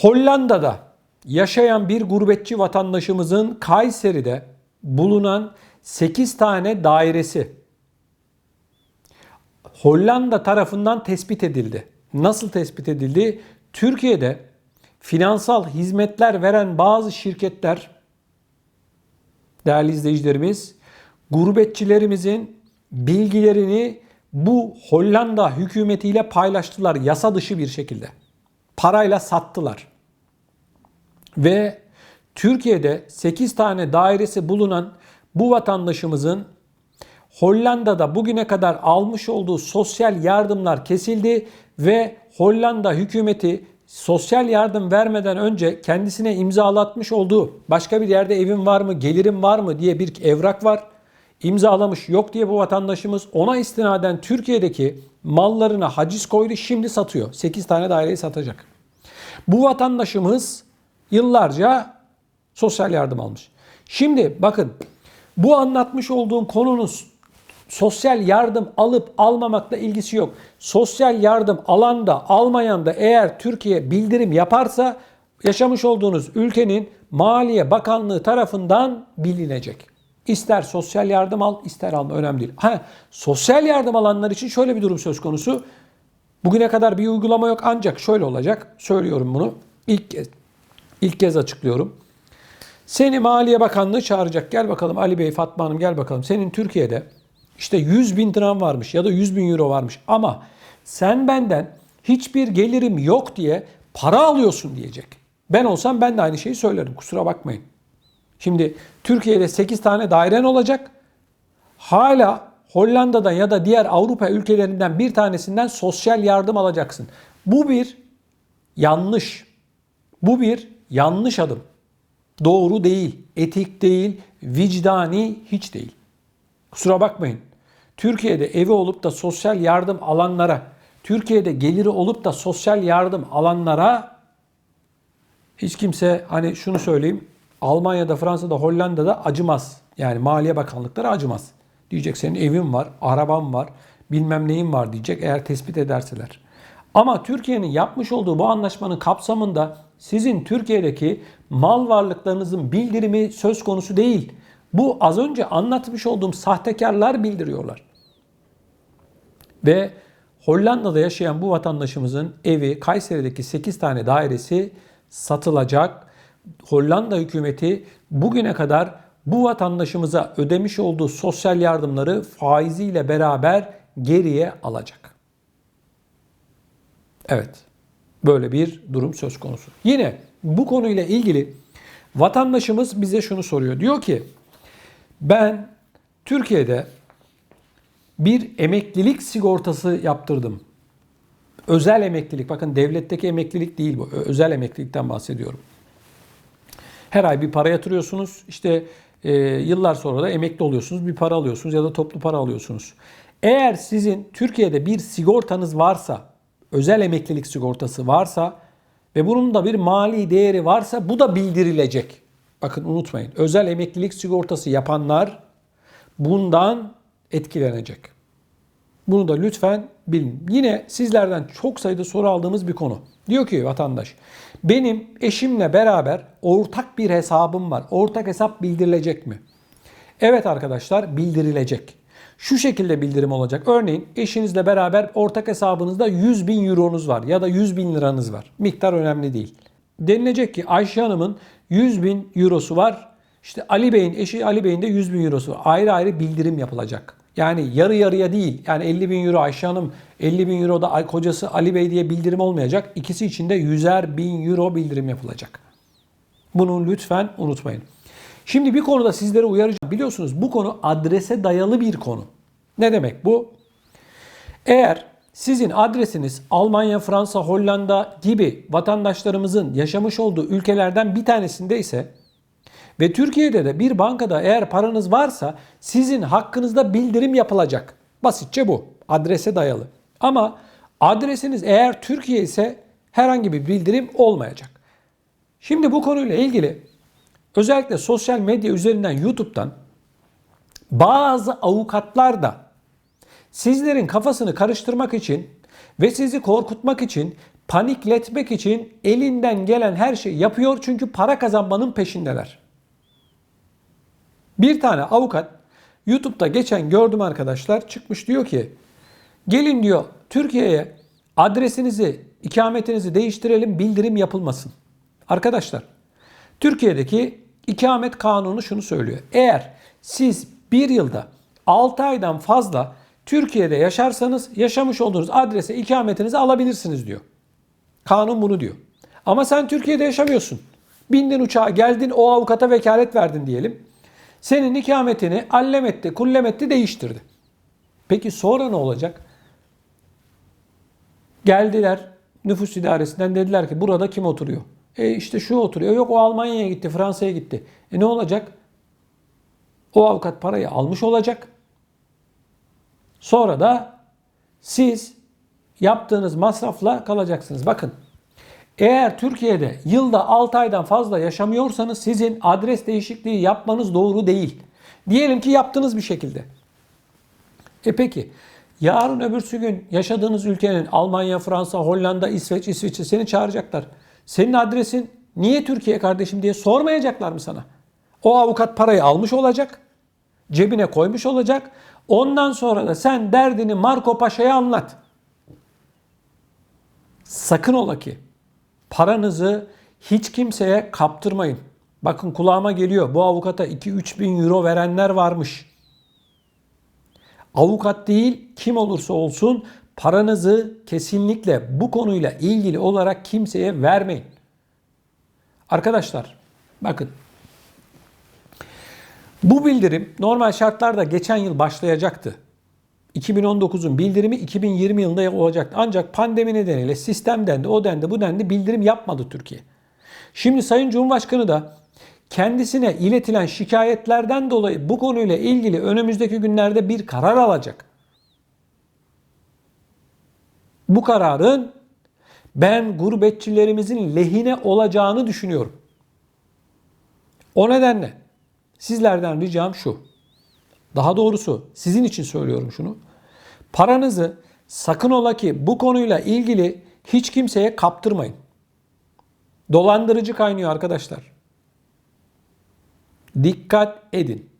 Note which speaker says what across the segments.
Speaker 1: Hollanda'da yaşayan bir gurbetçi vatandaşımızın Kayseri'de bulunan 8 tane dairesi Hollanda tarafından tespit edildi. Nasıl tespit edildi? Türkiye'de finansal hizmetler veren bazı şirketler değerli izleyicilerimiz gurbetçilerimizin bilgilerini bu Hollanda hükümetiyle paylaştılar yasa dışı bir şekilde. Parayla sattılar. Ve Türkiye'de 8 tane dairesi bulunan bu vatandaşımızın Hollanda'da bugüne kadar almış olduğu sosyal yardımlar kesildi ve Hollanda hükümeti sosyal yardım vermeden önce kendisine imzalatmış olduğu başka bir yerde evim var mı, gelirim var mı diye bir evrak var. İmzalamış yok diye bu vatandaşımız ona istinaden Türkiye'deki mallarına haciz koydu şimdi satıyor. 8 tane daireyi satacak. Bu vatandaşımız yıllarca sosyal yardım almış. Şimdi bakın bu anlatmış olduğum konunun sosyal yardım alıp almamakla ilgisi yok. Sosyal yardım alan da almayan da eğer Türkiye bildirim yaparsa yaşamış olduğunuz ülkenin Maliye Bakanlığı tarafından bilinecek. İster sosyal yardım al, ister alma önemli değil. Ha, sosyal yardım alanlar için şöyle bir durum söz konusu. Bugüne kadar bir uygulama yok ancak şöyle olacak. Söylüyorum bunu. İlk kez, ilk kez açıklıyorum. Seni Maliye Bakanlığı çağıracak. Gel bakalım Ali Bey, Fatma Hanım gel bakalım. Senin Türkiye'de işte 100 bin liran varmış ya da 100 bin euro varmış ama sen benden hiçbir gelirim yok diye para alıyorsun diyecek. Ben olsam ben de aynı şeyi söylerim. Kusura bakmayın. Şimdi Türkiye'de 8 tane dairen olacak. Hala Hollanda'dan ya da diğer Avrupa ülkelerinden bir tanesinden sosyal yardım alacaksın. Bu bir yanlış. Bu bir yanlış adım. Doğru değil, etik değil, vicdani hiç değil. Kusura bakmayın. Türkiye'de evi olup da sosyal yardım alanlara, Türkiye'de geliri olup da sosyal yardım alanlara hiç kimse hani şunu söyleyeyim. Almanya'da, Fransa'da, Hollanda'da acımaz. Yani Maliye Bakanlıkları acımaz. Diyecek senin evin var, araban var, bilmem neyin var diyecek eğer tespit ederseler. Ama Türkiye'nin yapmış olduğu bu anlaşmanın kapsamında sizin Türkiye'deki mal varlıklarınızın bildirimi söz konusu değil. Bu az önce anlatmış olduğum sahtekarlar bildiriyorlar. Ve Hollanda'da yaşayan bu vatandaşımızın evi Kayseri'deki 8 tane dairesi satılacak. Hollanda hükümeti bugüne kadar bu vatandaşımıza ödemiş olduğu sosyal yardımları faiziyle beraber geriye alacak. Evet. Böyle bir durum söz konusu. Yine bu konuyla ilgili vatandaşımız bize şunu soruyor. Diyor ki ben Türkiye'de bir emeklilik sigortası yaptırdım. Özel emeklilik. Bakın devletteki emeklilik değil bu. Özel emeklilikten bahsediyorum. Her ay bir para yatırıyorsunuz. İşte e, yıllar sonra da emekli oluyorsunuz. Bir para alıyorsunuz ya da toplu para alıyorsunuz. Eğer sizin Türkiye'de bir sigortanız varsa, özel emeklilik sigortası varsa ve bunun da bir mali değeri varsa bu da bildirilecek. Bakın unutmayın. Özel emeklilik sigortası yapanlar bundan etkilenecek. Bunu da lütfen bilin. Yine sizlerden çok sayıda soru aldığımız bir konu. Diyor ki vatandaş, benim eşimle beraber ortak bir hesabım var. Ortak hesap bildirilecek mi? Evet arkadaşlar bildirilecek. Şu şekilde bildirim olacak. Örneğin eşinizle beraber ortak hesabınızda 100 bin euronuz var ya da 100 bin liranız var. Miktar önemli değil. Denilecek ki Ayşe Hanım'ın 100 bin eurosu var. İşte Ali Bey'in eşi Ali Bey'in de 100 bin eurosu var. Ayrı ayrı bildirim yapılacak. Yani yarı yarıya değil. Yani 50 bin euro Ayşe Hanım, 50 bin euro da kocası Ali Bey diye bildirim olmayacak. İkisi için de 100'er bin euro bildirim yapılacak. Bunu lütfen unutmayın. Şimdi bir konuda sizlere uyaracağım. Biliyorsunuz bu konu adrese dayalı bir konu. Ne demek bu? Eğer sizin adresiniz Almanya, Fransa, Hollanda gibi vatandaşlarımızın yaşamış olduğu ülkelerden bir tanesinde ise ve Türkiye'de de bir bankada eğer paranız varsa sizin hakkınızda bildirim yapılacak. Basitçe bu. Adrese dayalı. Ama adresiniz eğer Türkiye ise herhangi bir bildirim olmayacak. Şimdi bu konuyla ilgili özellikle sosyal medya üzerinden YouTube'dan bazı avukatlar da sizlerin kafasını karıştırmak için ve sizi korkutmak için panikletmek için elinden gelen her şeyi yapıyor çünkü para kazanmanın peşindeler. Bir tane avukat YouTube'da geçen gördüm arkadaşlar çıkmış diyor ki gelin diyor Türkiye'ye adresinizi, ikametinizi değiştirelim bildirim yapılmasın. Arkadaşlar Türkiye'deki ikamet kanunu şunu söylüyor. Eğer siz bir yılda 6 aydan fazla Türkiye'de yaşarsanız yaşamış olduğunuz adrese ikametinizi alabilirsiniz diyor. Kanun bunu diyor. Ama sen Türkiye'de yaşamıyorsun. Bindin uçağa geldin o avukata vekalet verdin diyelim. Senin ikametini allem etti, kullem etti değiştirdi. Peki sonra ne olacak? Geldiler nüfus idaresinden dediler ki burada kim oturuyor? E işte şu oturuyor. Yok o Almanya'ya gitti, Fransa'ya gitti. E ne olacak? O avukat parayı almış olacak. Sonra da siz yaptığınız masrafla kalacaksınız. Bakın eğer Türkiye'de yılda 6 aydan fazla yaşamıyorsanız sizin adres değişikliği yapmanız doğru değil. Diyelim ki yaptınız bir şekilde. E peki yarın öbürsü gün yaşadığınız ülkenin Almanya, Fransa, Hollanda, İsveç, İsviçre seni çağıracaklar. Senin adresin niye Türkiye kardeşim diye sormayacaklar mı sana? O avukat parayı almış olacak. Cebine koymuş olacak. Ondan sonra da sen derdini Marco Paşa'ya anlat. Sakın ola ki paranızı hiç kimseye kaptırmayın. Bakın kulağıma geliyor bu avukata 2-3 bin euro verenler varmış. Avukat değil kim olursa olsun paranızı kesinlikle bu konuyla ilgili olarak kimseye vermeyin. Arkadaşlar bakın bu bildirim normal şartlarda geçen yıl başlayacaktı. 2019'un bildirimi 2020 yılında olacaktı. Ancak pandemi nedeniyle sistemden de o dendi bu dendi bildirim yapmadı Türkiye. Şimdi Sayın Cumhurbaşkanı da kendisine iletilen şikayetlerden dolayı bu konuyla ilgili önümüzdeki günlerde bir karar alacak. Bu kararın ben gurbetçilerimizin lehine olacağını düşünüyorum. O nedenle sizlerden ricam şu. Daha doğrusu sizin için söylüyorum şunu. Paranızı sakın ola ki bu konuyla ilgili hiç kimseye kaptırmayın. Dolandırıcı kaynıyor arkadaşlar. Dikkat edin.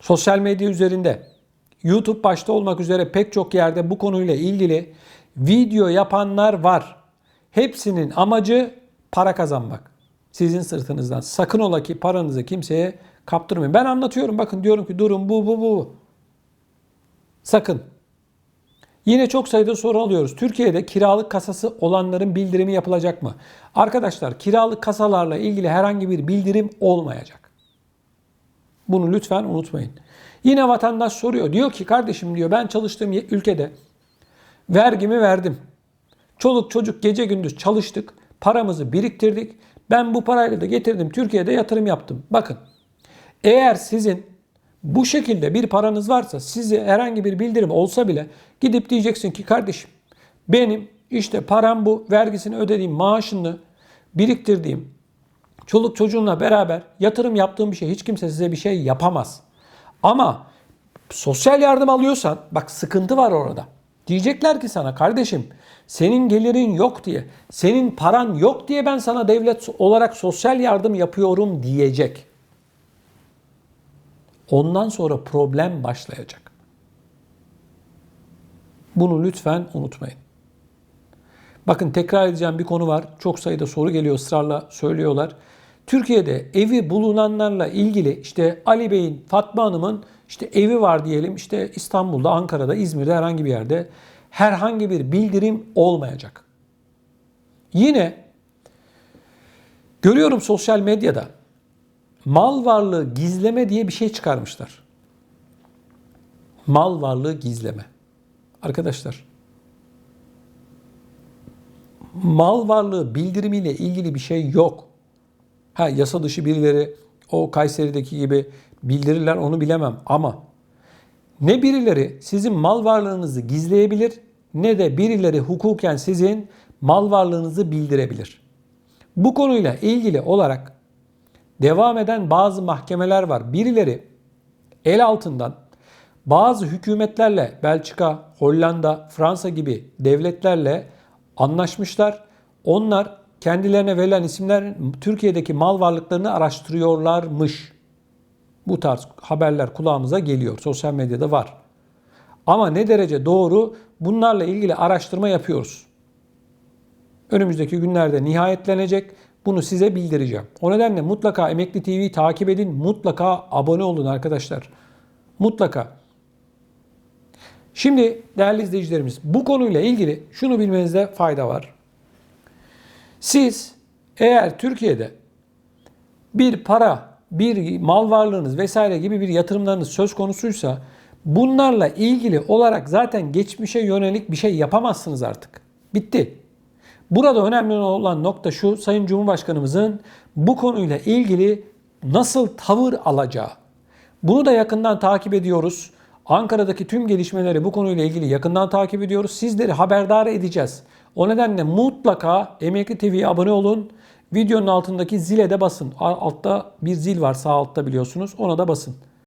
Speaker 1: Sosyal medya üzerinde, YouTube başta olmak üzere pek çok yerde bu konuyla ilgili video yapanlar var. Hepsinin amacı para kazanmak. Sizin sırtınızdan. Sakın ola ki paranızı kimseye kaptırmayın. Ben anlatıyorum bakın diyorum ki durum bu bu bu. Sakın. Yine çok sayıda soru alıyoruz. Türkiye'de kiralık kasası olanların bildirimi yapılacak mı? Arkadaşlar kiralık kasalarla ilgili herhangi bir bildirim olmayacak. Bunu lütfen unutmayın. Yine vatandaş soruyor. Diyor ki kardeşim diyor ben çalıştığım ülkede vergimi verdim. Çoluk çocuk gece gündüz çalıştık. Paramızı biriktirdik. Ben bu parayla da getirdim Türkiye'de yatırım yaptım. Bakın eğer sizin bu şekilde bir paranız varsa size herhangi bir bildirim olsa bile gidip diyeceksin ki kardeşim benim işte param bu vergisini ödediğim maaşını biriktirdiğim çoluk çocuğumla beraber yatırım yaptığım bir şey hiç kimse size bir şey yapamaz. Ama sosyal yardım alıyorsan bak sıkıntı var orada. Diyecekler ki sana kardeşim senin gelirin yok diye, senin paran yok diye ben sana devlet olarak sosyal yardım yapıyorum diyecek. Ondan sonra problem başlayacak. Bunu lütfen unutmayın. Bakın tekrar edeceğim bir konu var. Çok sayıda soru geliyor ısrarla söylüyorlar. Türkiye'de evi bulunanlarla ilgili işte Ali Bey'in, Fatma Hanım'ın işte evi var diyelim işte İstanbul'da, Ankara'da, İzmir'de herhangi bir yerde herhangi bir bildirim olmayacak. Yine görüyorum sosyal medyada mal varlığı gizleme diye bir şey çıkarmışlar. Mal varlığı gizleme. Arkadaşlar mal varlığı bildirimiyle ilgili bir şey yok. Ha yasa dışı birileri o Kayseri'deki gibi bildirirler onu bilemem ama ne birileri sizin mal varlığınızı gizleyebilir ne de birileri hukuken sizin mal varlığınızı bildirebilir. Bu konuyla ilgili olarak devam eden bazı mahkemeler var. Birileri el altından bazı hükümetlerle Belçika, Hollanda, Fransa gibi devletlerle anlaşmışlar. Onlar kendilerine verilen isimler Türkiye'deki mal varlıklarını araştırıyorlarmış. Bu tarz haberler kulağımıza geliyor. Sosyal medyada var. Ama ne derece doğru bunlarla ilgili araştırma yapıyoruz. Önümüzdeki günlerde nihayetlenecek. Bunu size bildireceğim. O nedenle mutlaka Emekli TV'yi takip edin. Mutlaka abone olun arkadaşlar. Mutlaka. Şimdi değerli izleyicilerimiz bu konuyla ilgili şunu bilmenizde fayda var. Siz eğer Türkiye'de bir para, bir mal varlığınız vesaire gibi bir yatırımlarınız söz konusuysa bunlarla ilgili olarak zaten geçmişe yönelik bir şey yapamazsınız artık. Bitti. Burada önemli olan nokta şu Sayın Cumhurbaşkanımızın bu konuyla ilgili nasıl tavır alacağı. Bunu da yakından takip ediyoruz. Ankara'daki tüm gelişmeleri bu konuyla ilgili yakından takip ediyoruz. Sizleri haberdar edeceğiz. O nedenle mutlaka Emekli TV'ye abone olun. Videonun altındaki zile de basın. Altta bir zil var sağ altta biliyorsunuz. Ona da basın.